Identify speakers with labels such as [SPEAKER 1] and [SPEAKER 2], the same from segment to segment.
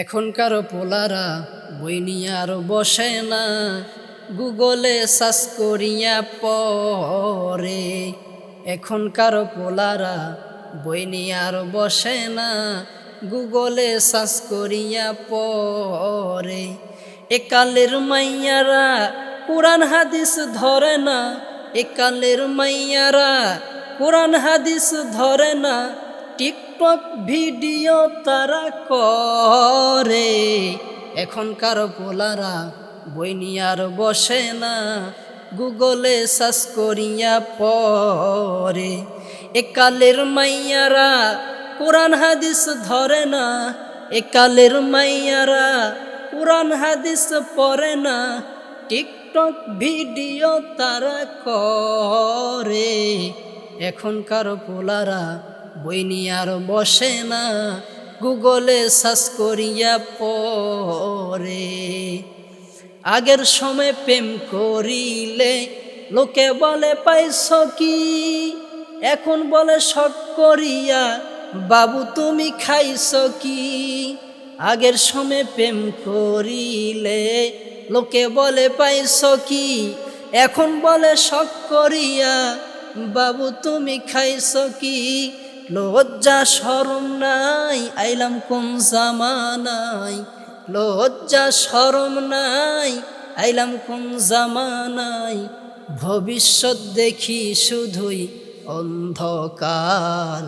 [SPEAKER 1] এখনকার পোলারা বই নিয়ে আর বসে না। গুগলে সার্চ করিয়া পরে এখনকার পোলারা বই নিয়ে আর বসে না। গুগলে সার্চ করিয়া পরে একালের মাইয়ারা কোরআন হাদিস ধরে না। একালের মাইয়ারা কোরআন হাদিস ধরে না। টিকটক ভিডিও তারা করে। এখনকার পোলারা বই নিয়ে আর বসে না, গুগলে সার্চ করিয়া পরে একালের মাইয়ারা কোরআন, হাদিস ধরে না, একালের মাইয়ারা কোরআন, হাদিস পড়ে না, টিকটক ভিডিও তারা করে। এখনকার পোলারা বই নিয়ে আর বসে না, গুগলে সার্চ করিয়া পরে আগের সময় প্রেম করিলে লোকে বলে, পাইছ কি? এখন বলে, শখ করিয়া, বাবু তুমি খাইছ কি? আগের সময় প্রেম করিলে লোকে বলে, পাইছ কি? এখন বলে, শখ করিয়া, বাবু তুমি খাইছ কি? লজ্জা সরম নাই, আইলাম কোন জামানাই লজ্জা সরম নাই, আইলাম কোন জামানাই ভবিষ্যৎ দেখি শুধুই অন্ধকার।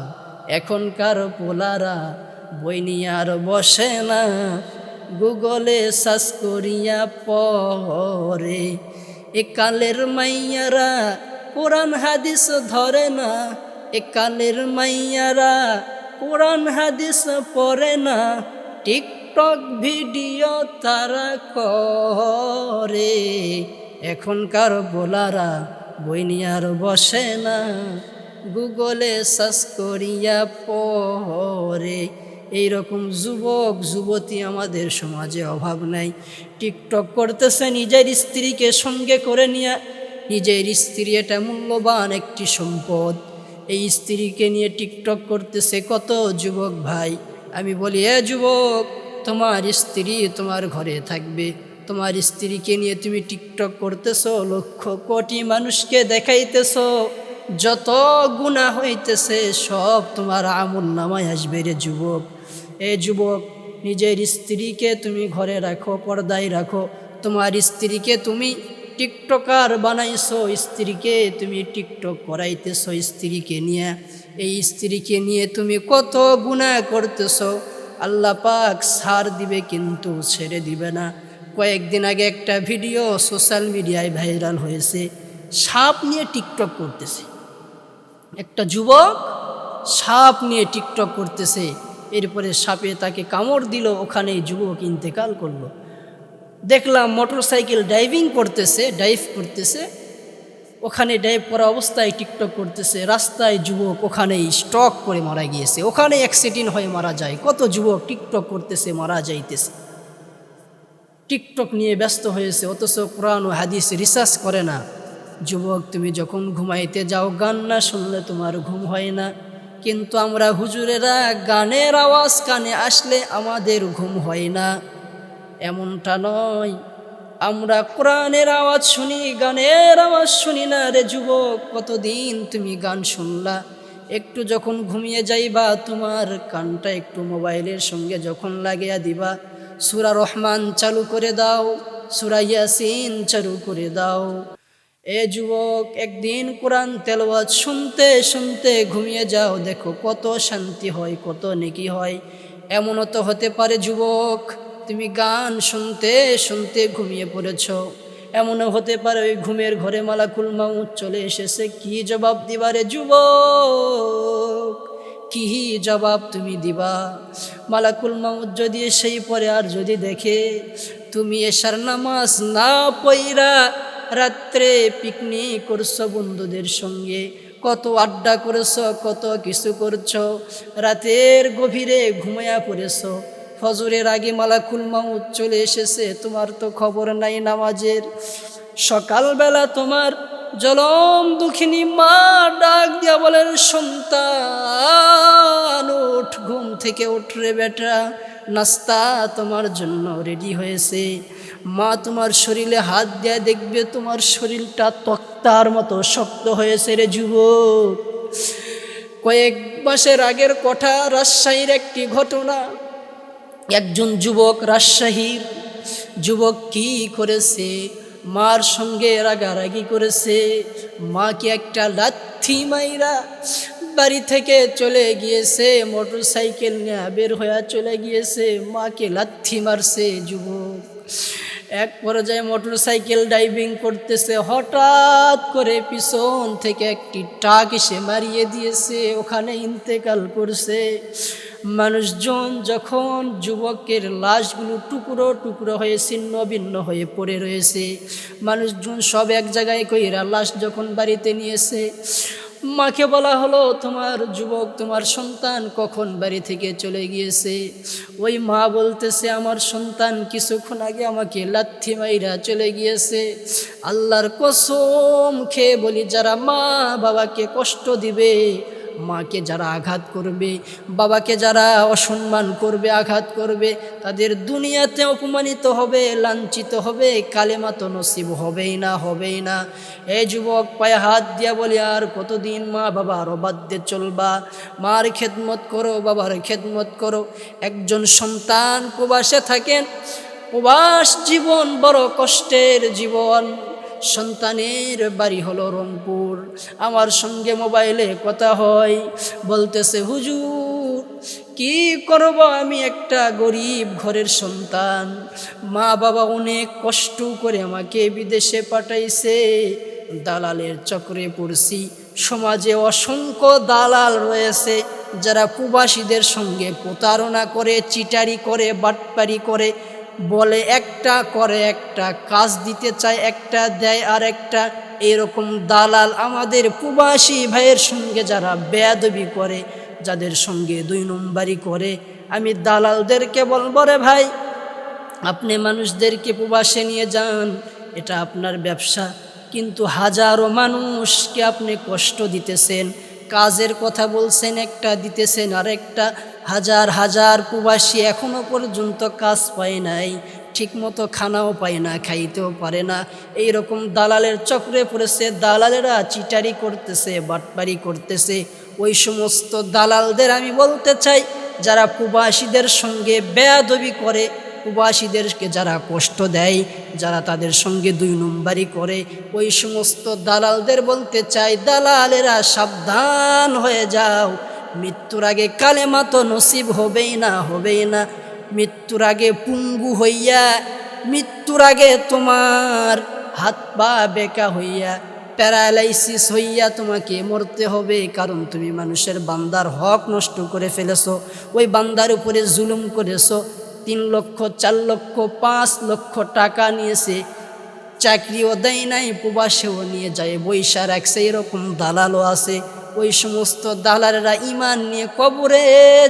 [SPEAKER 1] এখনকার পোলারা বই আর বসে না। গুগলে সার্চ করিয়া পরে একালের মাইয়ারা কোরআন হাদিস ধরে না। একালের মাইয়ারা কোরআন হাদিস পড়ে না, টিকটক ভিডিও তারা করে। এখনকার বোলারা বই নিয়ে আর বসে না, গুগলে সার্চ করিয়া পরে এইরকম যুবক, যুবতী আমাদের সমাজে অভাব নাই। টিকটক করতেছে নিজের স্ত্রীকে সঙ্গে করে নিয়ে, নিজের স্ত্রী এটা মূল্যবান একটি সম্পদ। এই স্ত্রীকে নিয়ে টিকটক করতেছে কত যুবক ভাই। আমি বলি, এ যুবক, তোমার স্ত্রী তোমার ঘরে থাকবে। তোমার স্ত্রীকে নিয়ে তুমি টিকটক করতেছো, লক্ষ কোটি মানুষকে দেখাইতেছো। যত গুণা হইতেছে, সব তোমার আমল নামায় আসবে রে যুবক। এ যুবক, নিজের স্ত্রীকে তুমি ঘরে রাখো, পর্দায় রাখো। তোমার স্ত্রীকে তুমি টিকটকার বানাইছো স্ত্রীকে, তুমি টিকটক করাইতেছো স্ত্রীকে নিয়ে। এই স্ত্রীকে নিয়ে তুমি কত গুণা করতেছো। আল্লাহ পাক সার দিবে কিন্তু ছেড়ে দিবে না। কয়েকদিন আগে একটা ভিডিও সোশ্যাল মিডিয়ায় ভাইরাল হয়েছে। সাপ নিয়ে টিকটক করতেছে। একটা যুবক সাপ নিয়ে টিকটক করতেছে। এরপরে সাপে তাকে কামড় দিল ওখানে যুবক ইন্তেকাল করল। দেখলাম মোটর সাইকেল ড্রাইভিং করতেছে ড্রাইভ করতেছে। ওখানে ড্রাইভ করা অবস্থায় টিকটক করতেছে, রাস্তায় যুবক ওখানেই স্টক করে মারা গিয়েছে। ওখানে অ্যাক্সিডেন্ট হয়ে মারা যায়, কত যুবক টিকটক করতেছে, মারা যাইতেছে। টিকটক নিয়ে ব্যস্ত হয়েছে, অথচ কোরআন ও হাদিস রিসার্চ করে না। যুবক, তুমি যখন ঘুমাইতে যাও, গান না শুনলে তোমার ঘুম হয় না। কিন্তু আমরা হুজুরেরা গানের আওয়াজ কানে আসলে আমাদের ঘুম হয় না। এমনটা নয়। আমরা কোরআনের আওয়াজ শুনি, গানের আওয়াজ শুনি না রে যুবক, কতদিন তুমি গান শুনলা? একটু যখন ঘুমিয়ে যাইবা, তোমার কানটা একটু মোবাইলের সঙ্গে যখন লাগিয়া দিবা, সুরা রহমান চালু করে দাও, সুরা ইয়াসিন চালু করে দাও। এ যুবক, একদিন কোরআন তেলওয়াজ শুনতে শুনতে ঘুমিয়ে যাও, দেখো কত শান্তি হয়, কত নেকি হয়। এমনও তো হতে পারে যুবক তুমি গান শুনতে শুনতে ঘুমিয়ে পড়েছ। এমনও হতে পারে ওই ঘুমের ঘরে মালাকুল মাউত চলে এসেছে। কি জবাব দিবারে যুবক? কি জবাব তুমি দিবা? মালাকুল মাউত যদি সেই পরে আর যদি দেখে, তুমি এসার নামাজ না পইরা রাত্রে পিকনিক করছ বন্ধুদের সঙ্গে। কত আড্ডা করেছ, কত কিছু করছ, রাতের গভীরে ঘুমায়া পড়েছো। ফজরের আগে মালাকুল মাউত চলে এসেছে, তোমার তো খবর নাই নামাজের। সকালবেলা তোমার জলম দুঃখিনী মা ডাক দিয়া বলেন, সন্তান উঠ ঘুম থেকে উঠরে বেটা, নাস্তা তোমার জন্য রেডি হয়েছে। মা তোমার শরীরে হাত দেয়া দেখবে, তোমার শরীরটা তক্তার মতো শক্ত হয়েছে রে যুবক। কয়েক মাসের আগের কথা, রাজশাহীর একটি ঘটনা একজন যুবক রাজশাহীর। যুবক কি করেছে? মার সঙ্গে রাগারাগি করেছে। মাকে একটা লাথি মাইরা বাড়ি থেকে চলে গিয়েছে মোটর সাইকেল নিয়ে বের হয়ে চলে গিয়েছে। মাকে লাথি মারছে যুবক। এক পর্যায়ে মোটর সাইকেল ড্রাইভিং করতেছে। হঠাৎ করে পিছন থেকে একটি টাক এসে মারিয়ে দিয়েছে। ওখানে ইন্তেকাল করছে। মানুষজন যখন যুবকের লাশগুলো টুকরো টুকরো হয়ে ছিন্ন ভিন্ন হয়ে পড়ে রয়েছে, মানুষজন সব এক জায়গায় কইরা লাশ যখন বাড়িতে নিয়েছে মাকে বলা হলো, তোমার যুবক, তোমার সন্তান কখন বাড়ি থেকে চলে গিয়েছে? ওই মা বলতেছে, আমার সন্তান কিছুক্ষণ আগে আমাকে লাথি মাইরা চলে গিয়েছে। আল্লাহর কসম খেয়ে বলি, যারা মা বাবাকে কষ্ট দিবে মাকে যারা আঘাত করবে, বাবাকে যারা অসম্মান করবে, আঘাত করবে, তাদের দুনিয়াতে অপমানিত হবে, লাঞ্ছিত হবে, কালেমা তো নসিব হবেই না হবেই না। এই যুবক, পায়ে হাত দিয়া বলি, আর কতদিন মা বাবার অবাধ্যে চলবা? মার খেদমত করো, বাবার খেদমত করো। একজন সন্তান প্রবাসে থাকেন, প্রবাস জীবন বড় কষ্টের জীবন। সন্তানের বাড়ি হলো রংপুর। আমার সঙ্গে মোবাইলে কথা হয়, বলতেছে, হুজুর, কি করব আমি একটা গরিব ঘরের সন্তান? মা বাবা অনেক কষ্ট করে আমাকে বিদেশে পাঠাইছে। দালালের চক্রে পড়ছি। সমাজে অসংখ্য দালাল রয়েছে, যারা প্রবাসীদের সঙ্গে প্রতারণা করে, চিটারি করে, বাটপারি করে বলে, একটা করে একটা কাজ দিতে চায়, একটা দেয় আর একটা। এরকম দালাল আমাদের প্রবাসী ভাইয়ের সঙ্গে যারা বেয়াদবি করে, যাদের সঙ্গে দুই নম্বরই করে। আমি দালালদেরকে বলব, রে ভাই, আপনি মানুষদেরকে প্রবাসে নিয়ে যান, এটা আপনার ব্যবসা। কিন্তু হাজারো মানুষকে আপনি কষ্ট দিতেছেন, কাজের কথা বলছেন, একটা দিতেছেন আর একটা হাজার হাজার প্রবাসী এখনও পর্যন্ত কাজ পায় নাই, ঠিকমতো খানাও পায় না, খাইতেও পারে না। এই রকম দালালের চক্রে পড়েছে, দালালেরা চিটারি করতেছে, বাটপারি করতেছে। ওই সমস্ত দালালদের আমি বলতে চাই, যারা প্রবাসীদের সঙ্গে বেয়াদবি করে, প্রবাসীদেরকে যারা কষ্ট দেয়, যারা তাদের সঙ্গে দুই নম্বরই করে, ওই সমস্ত দালালদের বলতে চাই, দালালেরা সাবধান হয়ে যাও। মৃত্যুর আগে কালেমা তো নসিব হবেই না হবেই না। মৃত্যুর আগে পুঙ্গু হইয়া, মৃত্যুর আগে তোমার হাত পা বেকা হইয়া, প্যারালাইসিস হইয়া তোমাকে মরতে হবে, কারণ তুমি মানুষের বান্দার হক নষ্ট করে ফেলেছো। ওই বান্দার উপরে জুলুম করেছ। তিন লক্ষ, চার লক্ষ, পাঁচ লক্ষ টাকা নিয়েছে। চাকরিও দেয় নাই, প্রবাসেও নিয়ে যায়। বৈশা রাখছে এরকম দালালও আছে। ওই সমস্ত দালালেরা ইমান নিয়ে কবরে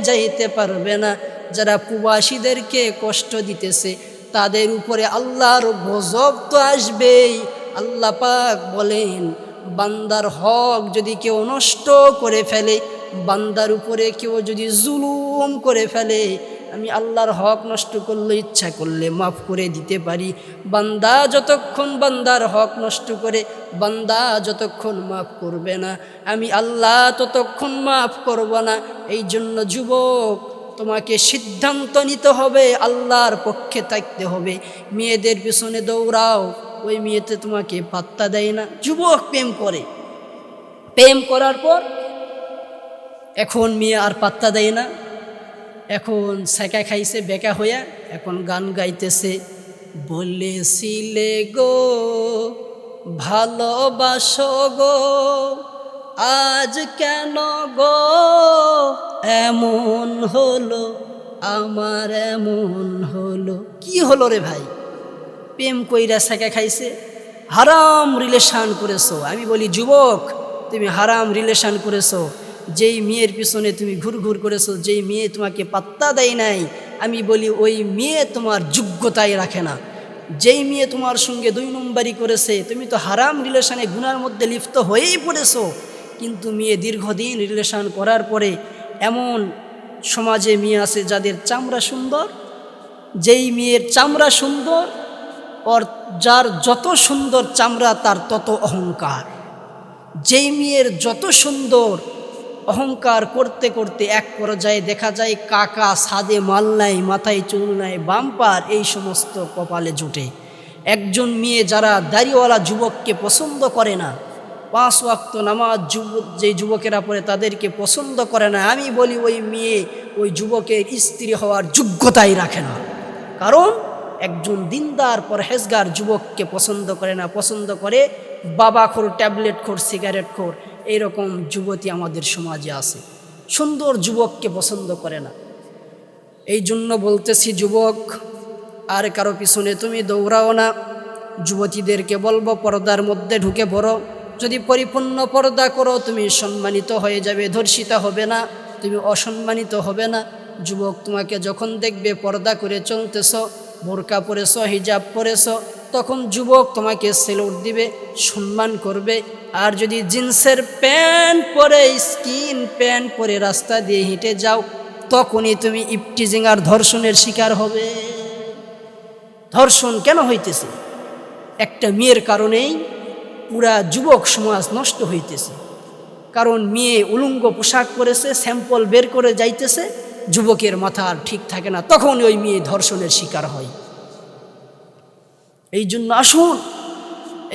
[SPEAKER 1] যাইতে পারবে না। যারা প্রবাসীদেরকে কষ্ট দিতেছে, তাদের উপরে আল্লাহর গজব তো আসবেই। আল্লাহ পাক বলেন, বান্দার হক যদি কেউ নষ্ট করে ফেলে, বান্দার উপরে কেউ যদি জুলুম করে ফেলে আমি আল্লাহর হক নষ্ট করলে, ইচ্ছা করলে মাফ করে দিতে পারি। বান্দা যতক্ষণ বান্দার হক নষ্ট করে, বান্দা যতক্ষণ মাফ করবে না। আমি আল্লাহ ততক্ষণ মাফ করব না। এই জন্য যুবক, তোমাকে সিদ্ধান্ত নিতে হবে, আল্লাহর পক্ষে থাকতে হবে। মেয়েদের পিছনে দৌড়াও, ওই মেয়েতে তোমাকে পাত্তা দেয় না। যুবক প্রেম করে। প্রেম করার পর এখন মেয়ে আর পাত্তা দেয় না। এখন সেকা খাইছে, বেকা হইয়া এখন গান গাইতেছে। বলেছিলে গো, ভালোবাসো গো, আজ কেন গো? এমন হলো, আমার এমন হলো। কি হলো রে ভাই? প্রেম কইরা সেকা খাইছে। হারাম রিলেশান করেছ। আমি বলি, যুবক, তুমি হারাম রিলেশান করেছ। যেই মেয়ের পিছনে তুমি ঘুর ঘুর করেছ, যেই মেয়ে তোমাকে পাত্তা দেয় নাই, আমি বলি ওই মেয়ে তোমার যোগ্যতাই রাখে না। যেই মেয়ে তোমার সঙ্গে দুই নম্বরই করেছে, তুমি তো হারাম রিলেশনে গুনার মধ্যে লিপ্ত হয়েই পড়েছো। কিন্তু মেয়ে দীর্ঘদিন রিলেশন করার পরে এমন সমাজে মেয়ে আছে যাদের চামড়া সুন্দর, যেই মেয়ের চামড়া সুন্দর, ওর যার যত সুন্দর চামড়া তার তত অহংকার। যেই মেয়ের যত সুন্দর অহংকার করতে করতে এক পর্যায়ে দেখা যায় কাকা সাদে মাল নাই, মাথায় চুল নাই, বাম্পার, এই সমস্ত কপালে জুটে। একজন মেয়ে যারা দাড়িওয়ালা যুবককে পছন্দ করে না, পাঁচ ওয়াক্ত নামাজ যুবক যে যুবকেরা পড়ে তাদেরকে পছন্দ করে না, আমি বলি ওই মেয়ে ওই যুবকের স্ত্রী হওয়ার যোগ্যতাই রাখে না। কারণ একজন দিনদার, পরহেজগার যুবককে পছন্দ করে না, পছন্দ করে বাবা খোর ট্যাবলেট খোর সিগারেট খোর এইরকম যুবতী আমাদের সমাজে আছে। সুন্দর যুবককে পছন্দ করে না। এই জন্য বলতেছি, যুবক, আর কারও পিছনে তুমি দৌড়াও না। যুবতীদেরকে বলব, পর্দার মধ্যে ঢুকে পড়ো। যদি পরিপূর্ণ পর্দা করো, তুমি সম্মানিত হয়ে যাবে, ধর্ষিতা হবে না, তুমি অসম্মানিত হবে না। যুবক, তোমাকে যখন দেখবে পর্দা করে চলতেছ, বোরকা পরেছ, হিজাব পরেছ, তখন যুবক তোমাকে সেলুট দিবে, সম্মান করবে। আর যদি জিন্সের প্যান্ট পরে, স্কিন প্যান্ট পরে রাস্তা দিয়ে হেঁটে যাও, তখনই তুমি ইপটিজিং আর ধর্ষণের শিকার হবে। ধর্ষণ কেন হইতেছে? একটা মেয়ের কারণেই পুরা যুবক সমাজ নষ্ট হইতেছে। কারণ মেয়ে উলঙ্গ পোশাক পরেছে, স্যাম্পল বের করে যাইতেছে, যুবকের মাথা আর ঠিক থাকে না তখন ওই মেয়ে ধর্ষণের শিকার হয়। এই জন্য আসুন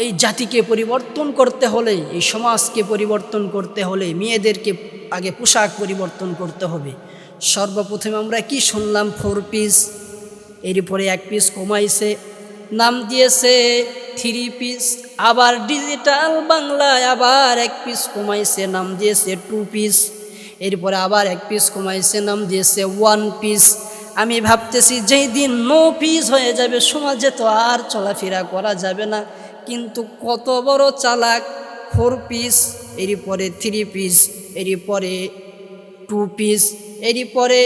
[SPEAKER 1] এই জাতিকে পরিবর্তন করতে হলে, এই সমাজকে পরিবর্তন করতে হলে, মেয়েদেরকে আগে পোশাক পরিবর্তন করতে হবে। সর্বপ্রথমে আমরা কি শুনলাম? ফোর পিস এরপরে এক পিস কমাইছে, নাম দিয়েছে থ্রি পিস আবার ডিজিটাল বাংলায় আবার এক পিস কমাইছে, নাম দিয়েছে টু পিস এরপরে আবার এক পিস কমাইছে, নাম দিয়েছে ওয়ান পিস আমি ভাবতেছি যেই দিন নো পিস হয়ে যাবে, সমাজে তো আর চলাফেরা করা যাবে না। কিন্তু কত বড় চালাক? ফোর পিস এরই পরে থ্রি পিস এরই পরে টু পিস এরই পরে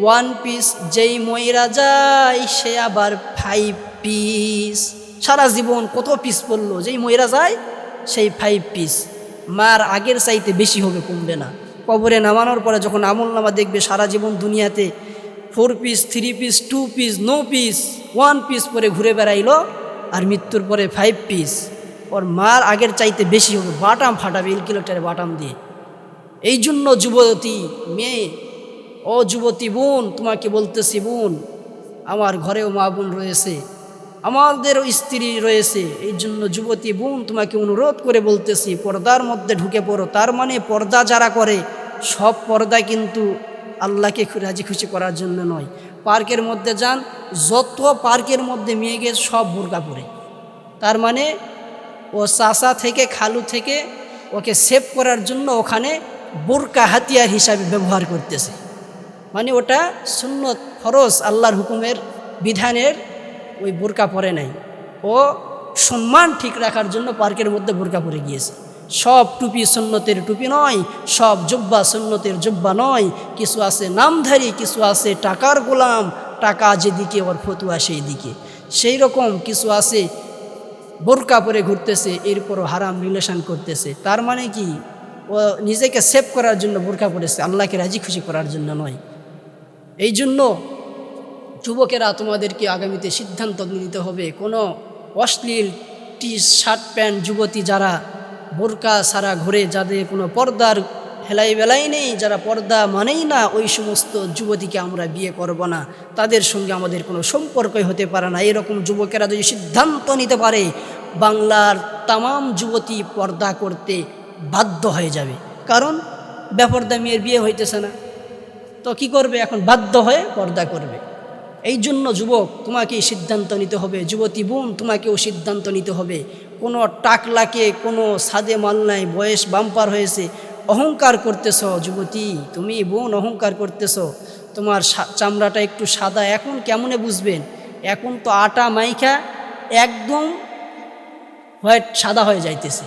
[SPEAKER 1] ওয়ান পিস যেই ময়রা যায় সে আবার ফাইভ পিস সারা জীবন কত পিস পড়ল? যেই ময়রা যায় সেই ফাইভ পিস মার আগের চাইতে বেশি হবে, কমবে না। কবরে নামানোর পরে যখন আমল নামা দেখবে, সারা জীবন দুনিয়াতে four piece three piece two piece no piece one piece পরে ঘুরে বেড়াইলো আর মৃত্যুর পরে ফাইভ পিস ওর মার আগের চাইতে বেশি হবে। বাটাম ফাটাবে ইলকিলোটারে বাটাম দিয়ে। এই জন্য যুবতী মেয়ে, ও যুবতী বোন, তোমাকে বলতেছি বোন, আমার ঘরেও মা বোন রয়েছে। আমাদেরও স্ত্রী রয়েছে। এই জন্য যুবতী বোন, তোমাকে অনুরোধ করে বলতেছি, পর্দার মধ্যে ঢুকে পড়ো। তার মানে পর্দা যারা করে, সব পর্দা কিন্তু আল্লাহকে রাজি খুশি করার জন্য নয়। পার্কের মধ্যে যান, যত পার্কের মধ্যে মেয়ে গিয়ে সব বোরকা পরে তার মানে ও চাষা থেকে, খালু থেকে ওকে সেভ করার জন্য ওখানে বোরকা হাতিয়ার হিসাবে ব্যবহার করতেছে। মানে ওটা সুন্নত ফরজ আল্লাহর হুকুমের বিধানের ওই বোরকা পরে নাই। ও সম্মান ঠিক রাখার জন্য পার্কের মধ্যে বোরকা পরে গিয়েছে। সব টুপি সন্ন্যতের টুপি নয়, সব জব্বা সন্ন্যতের জব্বা নয়, কিছু আছে নামধারী, কিছু আছে টাকার গোলাম, টাকা যেদিকে ওর ফতুয়া সেই দিকে সেই রকম কিছু আছে, বোরকা পরে ঘুরতেছে, এরপরও হারাম রিলেশন করতেছে। তার মানে কি? ও নিজেকে সেভ করার জন্য বোরকা পরেছে, আল্লাহকে রাজি খুশি করার জন্য নয়। এই জন্য যুবকেরা তোমাদেরকে আগামীতে সিদ্ধান্ত নিতে হবে। কোনো অশ্লীল টি শার্ট প্যান্ট, যুবতী যারা বোরকা সারা ঘুরে যাদের কোনো পর্দার হেলাই বেলাই নেই, যারা পর্দা মানেই না, ওই সমস্ত যুবতীকে আমরা বিয়ে করব না। তাদের সঙ্গে আমাদের কোনো সম্পর্কই হতে পারে না। এরকম যুবকেরা যদি সিদ্ধান্ত নিতে পারে, বাংলার তামাম যুবতী পর্দা করতে বাধ্য হয়ে যাবে। কারণ ব্যাপারদা মেয়ের বিয়ে হইতেছে না। তো কি করবে? এখন বাধ্য হয়ে পর্দা করবে। এই জন্য যুবক, তোমাকেই সিদ্ধান্ত নিতে হবে। যুবতী বোন, তোমাকেও সিদ্ধান্ত নিতে হবে। কোনো টাকলাকে কোনো সাদে মাল নাই, বয়স বাম্পার হয়েছে, অহংকার করতেছ যুবতী, তুমি বোন অহংকার করতেছ, তোমার চামড়াটা একটু সাদা, এখন কেমনে বুঝবেন? এখন তো আটা মাইখা একদম হোয়াইট সাদা হয়ে যাইতেছে।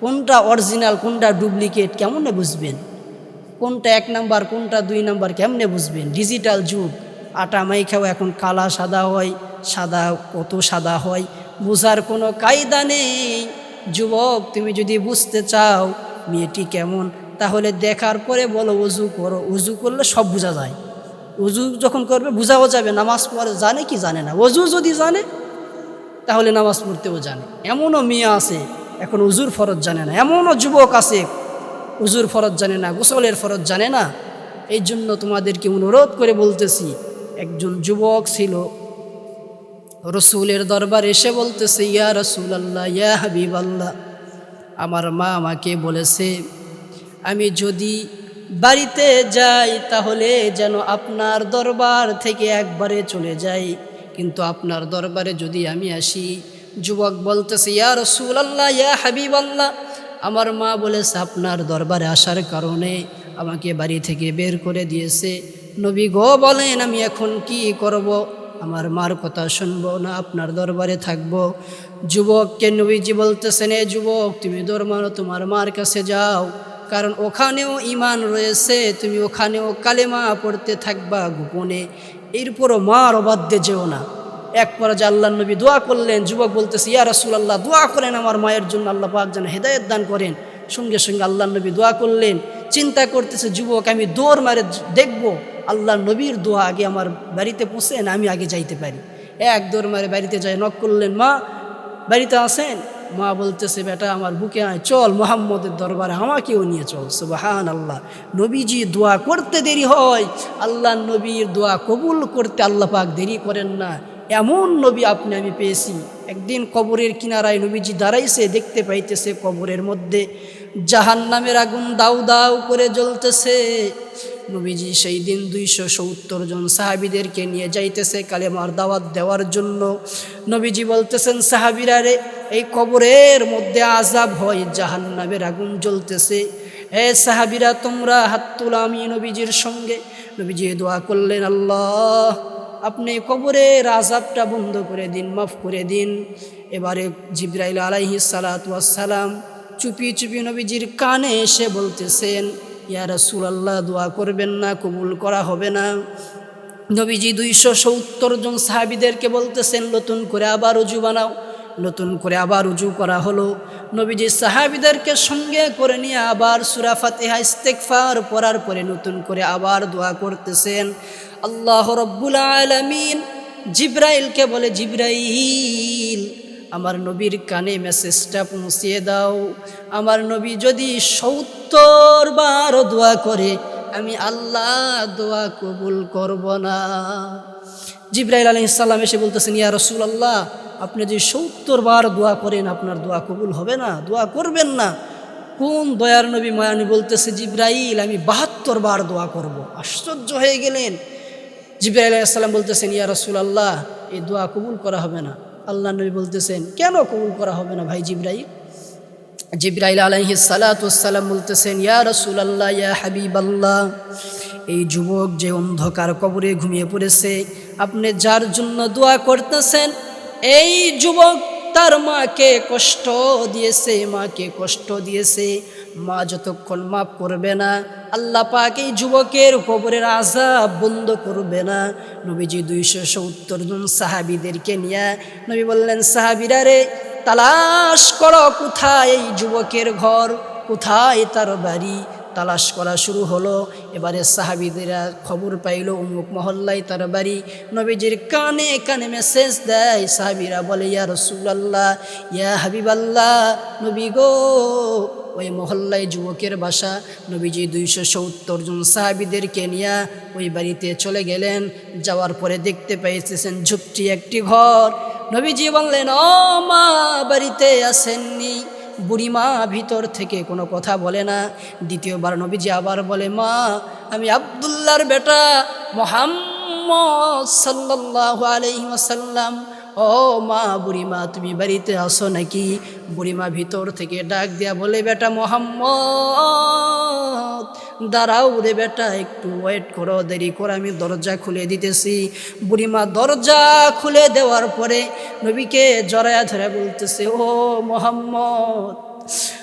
[SPEAKER 1] কোনটা অরিজিনাল, কোনটা ডুপ্লিকেট, কেমনে বুঝবেন? কোনটা এক নাম্বার, কোনটা দুই নাম্বার, কেমনে বুঝবেন? ডিজিটাল যুগ, আটা মাইখাও এখন কালা সাদা হয়, সাদা কত সাদা হয় বোঝার কোনো কায়দা নেই। যুবক, তুমি যদি বুঝতে চাও মেয়েটি কেমন, তাহলে দেখার পরে বলো, উজু করো। উজু করলে সব বোঝা যায়। উজু যখন করবে, বোঝাও যাবে। নামাজ পড়ে জানে কি জানে না। অজু যদি জানে, তাহলে নামাজ পড়তেও জানে। এমনও মেয়ে আছে, এখন উজুর ফরজ জানে না। এমনও যুবক আছে, উজুর ফরজ জানে না, গোসলের ফরজ জানে না। এই জন্য তোমাদেরকে অনুরোধ করে বলতেছি, একজন যুবক ছিল রসুলের দরবার এসে বলতেছে, ইয়া রসুল আল্লাহ ইয়া হাবিব আল্লাহ আমার মা আমাকে বলেছে, আমি যদি বাড়িতে যাই তাহলে যেন আপনার দরবার থেকে একবারে চলে যাই। কিন্তু আপনার দরবারে যদি আমি আসি, যুবক বলতেছে, ইয়া রসুল আল্লাহ ইয়া হাবিব আল্লাহ আমার মা বলেছে, আপনার দরবারে আসার কারণে আমাকে বাড়ি থেকে বের করে দিয়েছে। নবী গো বলেন, আমি এখন কি করব? আমার মার কথা শুনব না, আপনার দরবারে থাকব। যুবককে নবীজি বলতেছেন, এ যুবক, তুমি দরমানো তোমার মার কাছে যাও, কারণ ওখানেও ইমান রয়েছে, তুমি ওখানেও কালেমা পড়তে থাকবা গোপনে। এরপরও মার অবাধ্যে যেও না। এক পরে যে আল্লাহ নবী দোয়া করলেন, যুবক বলতেছে, ইয়া রাসূলুল্লাহ, দোয়া করেন আমার মায়ের জন্য, আল্লাহ পাক যেন হেদায়ত দান করেন। সঙ্গে সঙ্গে আল্লাহ নবী দোয়া করলেন, চিন্তা করতেছে, যুবক, আমি দৌড় মারে দেখব আল্লাহ নবীর দোয়া আগে আমার বাড়িতে পৌঁছেন, আমি আগে যাইতে পারি। এক দৌড় মারে বাড়িতে যাই নক করলেন, মা, বাড়িতে আসেন মা বলতেছে, বেটা, আমার বুকে আয়, চল, মোহাম্মদের দরবারে আমাকেও নিয়ে চল। সুবাহান আল্লাহ নবীজি দোয়া করতে দেরি হয় আল্লাহ নবীর দোয়া কবুল করতে আল্লাহ পাক দেরি করেন না। এমন নবী আপনি, আমি পেয়েছি। একদিন কবরের কিনারায় নবীজি দাঁড়াইছে, দেখতে পাইতেছে কবরের মধ্যে জাহান নামের আগুন দাউ দাউ করে জ্বলতেছে। নবীজি সেই দিন দুইশো সত্তর জন সাহাবিদেরকে নিয়ে যাইতেছে কালেমার দাওয়াত দেওয়ার জন্য। নবীজি বলতেছেন, সাহাবিরা রে, এই কবরের মধ্যে আজাব হয় জাহান নামের আগুন জ্বলতেছে। এ সাহাবিরা, তোমরা হাত তোলা আমি নবীজির সঙ্গে। নবীজি দোয়া করলেন, আল্লাহ, আপনি কবরের আজাবটা বন্ধ করে দিন, মাফ করে দিন। এবারে জিব্রাইল আলাইহি সালাম চুপি চুপি নবীজির কানে এসে বলতেছেন ইয়া রাসূলুল্লাহ, দোয়া করবেন না, কবুল করা হবে না। নবীজি দুইশো সত্তর জন সাহাবিদেরকে বলতেছেন, নতুন করে আবার উজু বানাও। নতুন করে আবার উজু করা হলো। নবীজি সাহাবিদেরকে সঙ্গে করে নিয়ে আবার সুরা ফাতিহা ইস্তেকফার পড়ার পরে নতুন করে আবার দোয়া করতেছেন। আল্লাহ রব্বুল আলমিন জিব্রাইলকে বলে, জিব্রাইল আমার নবীর কানে মেসেজটা পৌঁছিয়ে দাও। আমার নবী যদি সত্তর বার দোয়া করে, আমি আল্লাহ দোয়া কবুল করব না। জিব্রাইল আলহ ইসাল্লাম এসে বলতেছেন, ইয়া রসুল আল্লাহ আপনি যদি সত্তর বার দোয়া করেন, আপনার দোয়া কবুল হবে না, দোয়া করবেন না। কোন দয়ার নবী মায়ানি বলতেছে, জিব্রাইল, আমি বাহাত্তর বার দোয়া করব। আশ্চর্য হয়ে গেলেন। জিব্রাইল আলাইসাল্লাম বলতেছেন, ইয়া রসুল আল্লাহ এই দোয়া কবুল করা হবে না। আল্লাহ নবী বলতেছেন, কেন কবুল করা হবে না ভাই জিব্রাইল? জিব্রাইল আলহি সালাতাম বলতেছেন, ইয়া রসুল আল্লাহ ইয়া হাবিব আল্লাহ এই যুবক যে অন্ধকার কবরে ঘুমিয়ে পড়েছে, আপনি যার জন্য দোয়া করতেছেন, এই যুবক তার মাকে কষ্ট দিয়েছে, মাকে কষ্ট দিয়েছে। মা যতক্ষণ মাফ করবে না, আল্লাহ পাক এই যুবকের কবরের আজাব বন্ধ করবে না। নবীজি দুইশো সত্তর জন সাহাবিদেরকে নিয়ে নবী বললেন, সাহাবিরা রে, তালাশ করো, কোথায় এই যুবকের ঘর? কোথায় তার বাড়ি? তালাশ করা শুরু হলো। এবারে সাহাবিদেরা খবর পাইল অমুক মহল্লায় তার বাড়ি। নবীজির কানে কানে মেসেজ দেয়। সাহাবিরা বলে, ইয়া রসুল্লাহ ইয়া হাবিবাল্লাহ, নবী গো। ওই মহল্লায় যুবকের বাসা। নবীজি দুইশো সত্তর জন সাহাবিদেরকে নিয়ে ওই বাড়িতে চলে গেলেন। যাওয়ার পরে দেখতে পাইতেছেন ঝুপটি একটি ঘর। নবীজি বললেন, ও মা, বাড়িতে আসেননি বুড়িমা ভিতর থেকে কোনো কথা বলে না। দ্বিতীয়বার নবীজি আবার বলে, মা, আমি আবদুল্লার বেটা মোহাম্মদ সাল্লাহ আলহিমাসাল্লাম ও মা বুড়িমা, তুমি বাড়িতে আসো নাকি? বুড়িমা ভিতর থেকে ডাক দেয়া বলে, বেটা মোহাম্মদ দাঁড়াও রে বেটা, একটু ওয়েট করো, দেরি করে আমি দরজা খুলে দিতেছি। বুড়িমা দরজা খুলে দেওয়ার পরে নবীকে জড়ায়া ধরে বলতেছে, ও মোহাম্মদ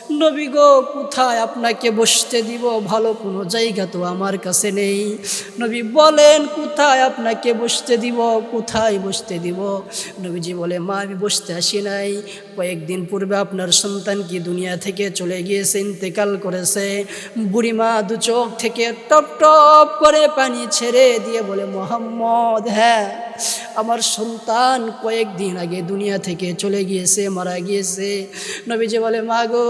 [SPEAKER 1] নবী গো, কোথায় আপনাকে বসতে দিব? ভালো কোনো জায়গা তো আমার কাছে নেই। নবী বলেন, কোথায় আপনাকে বসতে দিব? কোথায় বসতে দিব? নবীজি বলে, মা, আমি বসতে আসি নাই। কয়েকদিন পূর্বে আপনার সন্তান কি দুনিয়া থেকে চলে গিয়েছে, ইন্তেকাল করেছে। বুড়িমা দু চোখ থেকে টপ টপ করে পানি ছেড়ে দিয়ে বলে, মোহাম্মদ হ্যাঁ আমার সন্তান কয়েকদিন আগে দুনিয়া থেকে চলে গিয়েছে, মারা গিয়েছে। নবীজি বলে, মা গো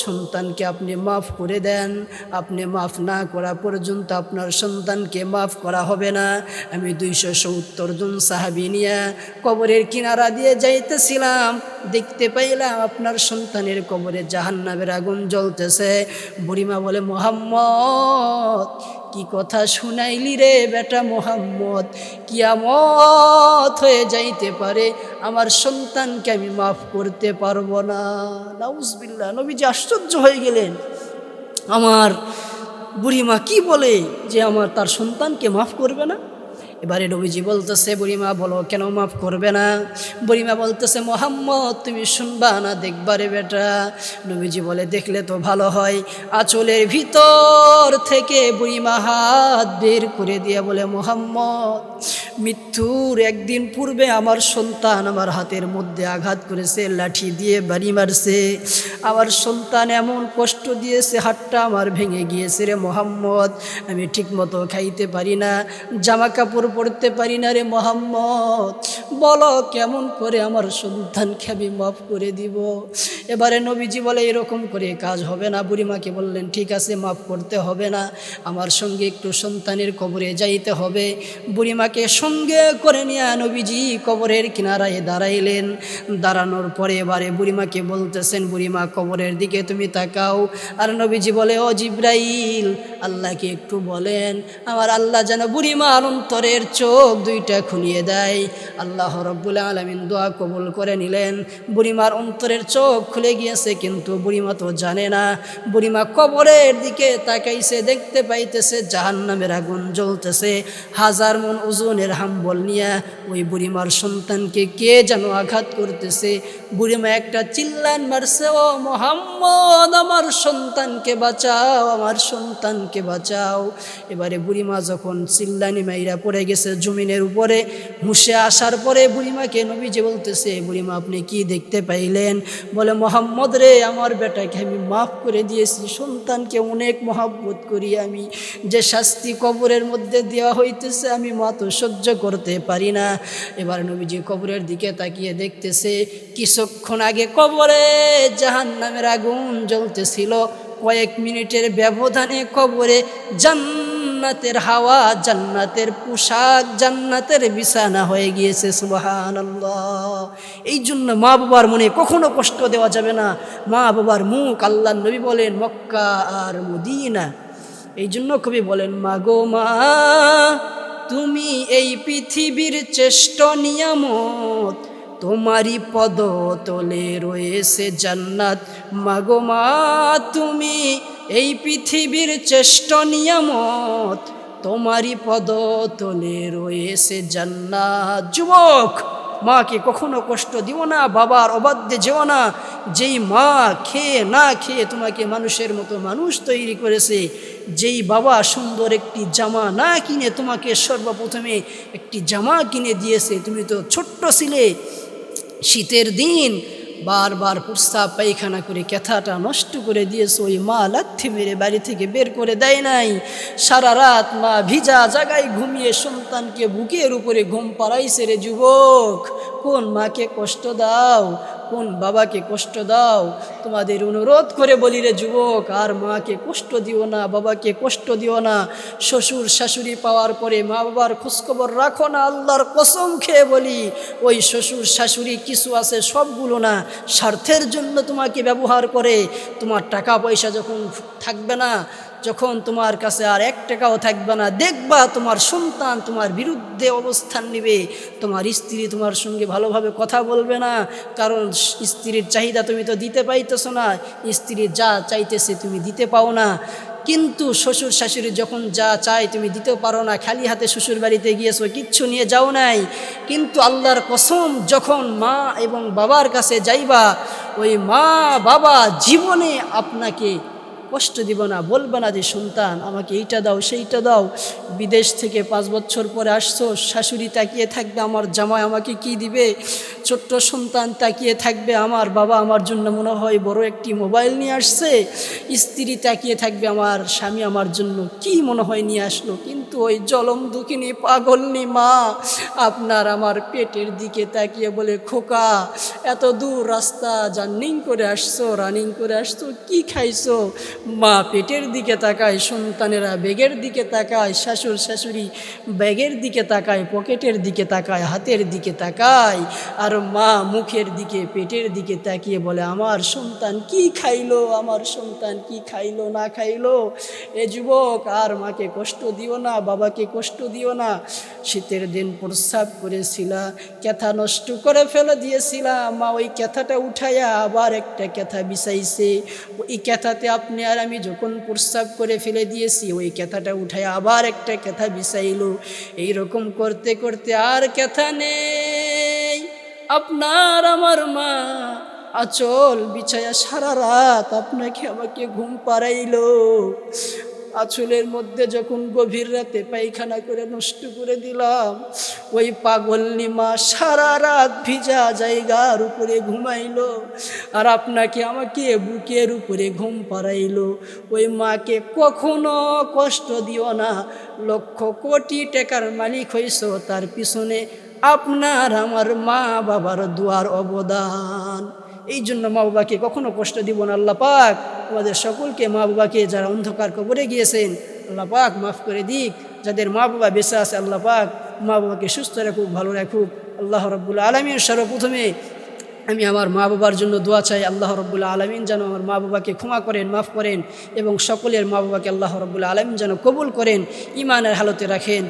[SPEAKER 1] সন্তানকে আপনি মাফ করে দেন। আপনি মাফ না করা পর্যন্ত আপনার সন্তানকে মাফ করা হবে না। আমি দুইশো সত্তর জন সাহাবি নিয়ে কবরের কিনারা দিয়ে যাইতেছিলাম। দেখতে পাইলাম আপনার সন্তানের কবরে জাহান্নাবের আগুন জ্বলতেছে। বুড়িমা বলে, মোহাম্মদ কি কথা শুনাইলি রে বেটা মোহাম্মদ? কিয়ামত হয়ে যাইতে পারে, আমার সন্তানকে আমি মাফ করতে পারব না। নাউজবিল্লা যে আশ্চর্য হয়ে গেলেন। আমার বুড়িমা কি বলে যে আমার তার সন্তানকে মাফ করবে না? এবারে নবীজি বলতেছে বুড়িমা বলো কেন মাফ করবে না? বুড়িমা বলতেছে, মোহাম্মদ, তুমি শুনবা না দেখবারে বেটা। নবীজি বলে, দেখলে তো ভালো হয়। আঁচলের ভিতর থেকে বুড়িমা হাত বের করে দিয়ে বলে, মোহাম্মদ মৃত্যুর একদিন পূর্বে আমার সন্তান আমার হাতের মধ্যে আঘাত করেছে, লাঠি দিয়ে বাড়ি মারছে। আমার সন্তান এমন কষ্ট দিয়েছে, হাতটা আমার ভেঙে গিয়েছে রে মোহাম্মদ। আমি ঠিকমতো খাইতে পারি না জামা কাপড় পড়তে পারি না রে মোহাম্মদ। বলো কেমন করে আমার সন্তানকে আমি মাফ করে দিব? এবারে নবীজি বলে, এরকম করে কাজ হবে না। বুড়িমাকে বললেন, ঠিক আছে, মাফ করতে হবে না। আমার সঙ্গে একটু সন্তানের কবরে যাইতে হবে। বুড়িমাকে সঙ্গে করে নিয়ে নবীজি কবরের কিনারায় দাঁড়াইলেন। দাঁড়ানোর পরে এবারে বুড়িমাকে বলতেছেন, বুড়িমা, কবরের দিকে তুমি তাকাও। আর নবীজি বলে, ও জিব্রাইল, আল্লাহকে একটু বলেন, আমার আল্লাহ যেন বুড়িমার অন্তরের চোখ দুইটা খুলিয়ে দেয়। আল্লাহ রব্বুল আলমিন দোয়া কবুল করে নিলেন। বুড়িমার অন্তরের চোখ খুলে গিয়েছে, কিন্তু বুড়িমা তো জানে না। বুড়িমা কবরের দিকে তাকাইছে, দেখতে পাইতেছে জাহান্নামের আগুন জ্বলতেছে। হাজার মন ওজনের হাম্বল নিয়ে, ওই বুড়িমার সন্তানকে কে যেন আঘাত করতেছে? বুড়িমা একটা চিল্লান মারছে, ও মোহাম্মদ, আমার সন্তানকে বাঁচাও, আমার সন্তানকে বাঁচাও। এবারে বুড়িমা যখন চিল্লানি মাইরা পড়ে গেছে জমিনের উপরে হুঁশে আসার পরে বুড়িমাকে নবীজি বলতেছে, বুড়িমা, আপনি কি দেখতে পাইলেন? বলে, মোহাম্মদ রে, আমার বেটাকে আমি মাফ করে দিয়েছি, সন্তানকে অনেক মহাব্বত করি আমি। যে শাস্তি কবরের মধ্যে দেওয়া হইতেছে, আমি মা তো সহ্য করতে পারি না। এবার নবীজি কবরের দিকে তাকিয়ে দেখতেছে, কিছুক্ষণ আগে কবরে জাহান নামের আগুন জ্বলতেছিল। কয়েক মিনিটের ব্যবধানে কবরে জান্নাতের হাওয়া, জান্নাতের পোশাক, জান্নাতের বিছানা হয়ে গিয়েছে সুবাহান এই জন্য মা বাবার মনে কখনো কষ্ট দেওয়া যাবে না। মা বাবার মুখ আল্লাহ নবী বলেন, মক্কা আর মদিনা। এই জন্য কবি বলেন, মা গো মা তুমি এই পৃথিবীর চেষ্ট নিয়ামত। তোমারই পদ তলে রয়েছে জান্নাত। মাগোমা তুমি এই পৃথিবীর চেষ্ট নিয়ামত। তোমারই পদ তলে রয়েছে জান্নাত। যুবক! মাকে কখনো কষ্ট দিও না, বাবার অবাধ্যে যেও না। যেই মা খেয়ে না খেয়ে তোমাকে মানুষের মতো মানুষ তৈরি করেছে, যেই বাবা সুন্দর একটি জামা না কিনে তোমাকে সর্বপ্রথমে একটি জামা কিনে দিয়েছে, তুমি তো ছোট্ট ছিলে। শীতের দিন বারবার প্রস্তাব পায়খানা করে ক্যাথাটা নষ্ট করে দিয়েছে, ওই মা লাথি মেরে বাড়ি থেকে বের করে দেয় নাই। সারা রাত মা ভিজা জায়গায় ঘুমিয়ে সন্তানকে বুকের উপরে ঘুম পাড়াইছে রে যুবক। কোন মাকে কষ্ট দাও? কোন বাবাকে কষ্ট দাও? তোমাদের অনুরোধ করে বলি রে যুবক, আর মাকে কষ্ট দিও না, বাবাকে কষ্ট দিও না। শ্বশুর শাশুড়ি পাওয়ার পরে মা বাবার খোঁজখবর রাখো না, আল্লাহর কসম খেয়ে বলি। ওই শ্বশুর শাশুড়ি কিছু আছে সবগুলো না, স্বার্থের জন্য তোমাকে ব্যবহার করে। তোমার টাকা পয়সা যখন থাকবে না যখন তোমার কাছে আর এক টাকাও থাকবে না, দেখবা তোমার সন্তান তোমার বিরুদ্ধে অবস্থান নেবে। তোমার স্ত্রী তোমার সঙ্গে ভালোভাবে কথা বলবে না, কারণ স্ত্রীর চাহিদা তুমি তো দিতে পাইতেছো না, স্ত্রী যা চাইতেছে তুমি দিতে পাও না। কিন্তু শ্বশুর শাশুড়ি যখন যা চায় তুমি দিতেও পারো না, খালি হাতে শ্বশুর বাড়িতে গিয়েছো, কিচ্ছু নিয়ে যাও নাই। কিন্তু আল্লাহর কসম, যখন মা এবং বাবার কাছে যাইবা, ওই মা বাবা জীবনে আপনাকে কষ্ট দিব না, বলবে না যে সন্তান আমাকে এইটা দাও, সেইটা দাও। বিদেশ থেকে পাঁচ বছর পরে আসছো, শাশুড়ি তাকিয়ে থাকবে আমার, জামাই আমাকে কি দিবে? ছোট্ট সন্তান তাকিয়ে থাকবে আমার, বাবা আমার জন্য মনে হয় বড় একটি মোবাইল নিয়ে আসছে। স্ত্রী তাকিয়ে থাকবে আমার, স্বামী আমার জন্য কি মনে হয় নিয়ে আসলো? কিন্তু ওই জলম দুঃখিনী পাগলনি মা, আপনার আমার পেটের দিকে তাকিয়ে বলে, খোকা এত দূর রাস্তা, জার্নিং করে আসছো, রানিং করে আসছো, কি খাইছো? মা পেটের দিকে তাকায়, সন্তানেরা বেগের দিকে তাকায় শাশুর শাশুড়ি ব্যাগের দিকে তাকায়, পকেটের দিকে তাকায়, হাতের দিকে তাকায়, আর মা মুখের দিকে, পেটের দিকে তাকিয়ে বলে, আমার সন্তান কি খাইলো? আমার সন্তান কি খাইলো, না খাইলো? এ যুবক, আর মাকে কষ্ট দিও না, বাবাকে কষ্ট দিও না। শীতের দিন প্রস্রাব করেছিলা ক্যাথা নষ্ট করে ফেলে দিয়েছিলাম। মা ওই ক্যাথাটা উঠাইয়া আবার একটা ক্যাথা বিছাইছে। ওই ক্যাথাতে আপনি আর আমি যখন প্রস্রাব করে ফেলে দিয়েছি, ওই ক্যাথাটা উঠাইয়া আবার একটা ক্যাথা বিছাইলো। এইরকম করতে করতে আর ক্যাথা নেই। আপনার আমার মা আচল বিছায়া সারা রাত আপনাকে আমাকে ঘুম পাড়াইলো। আঁচলের মধ্যে যখন গভীর রাতে পায়খানা করে নষ্ট করে দিলাম, ওই পাগলনি মা সারা রাত ভিজা জায়গার উপরে ঘুমাইল আর আপনাকে আমাকে বুকের উপরে ঘুম পাড়াইলো। ওই মাকে কখনো কষ্ট দিও না, লক্ষ কোটি টাকার মালিক হইছ তার পিছনে আপনার আমার মা বাবার দুয়ার অবদান। এই জন্য মা বাবাকে কখনো কষ্ট দিব না। আল্লাহ পাক আমাদের সকলকে মা বাবাকে যারা অন্ধকার কবরে গিয়েছেন, আল্লাহ পাক মাফ করে দিক। যাদের মা বাবা বেঁচে আছে, আল্লাহ পাক মা বাবাকে সুস্থ রাখুক, ভালো রাখুক। আল্লাহ রব্বুল আলমীর সর্বপ্রথমে আমি আমার মা বাবার জন্য দোয়া চাই। আল্লাহ রব্বুল্লা আলমিন যেন আমার মা বাবাকে ক্ষমা করেন, মাফ করেন এবং সকলের মা বাবাকে আল্লাহ রব্বুল্লা আলমিন যেন কবুল করেন ইমানের হালতে রাখেন।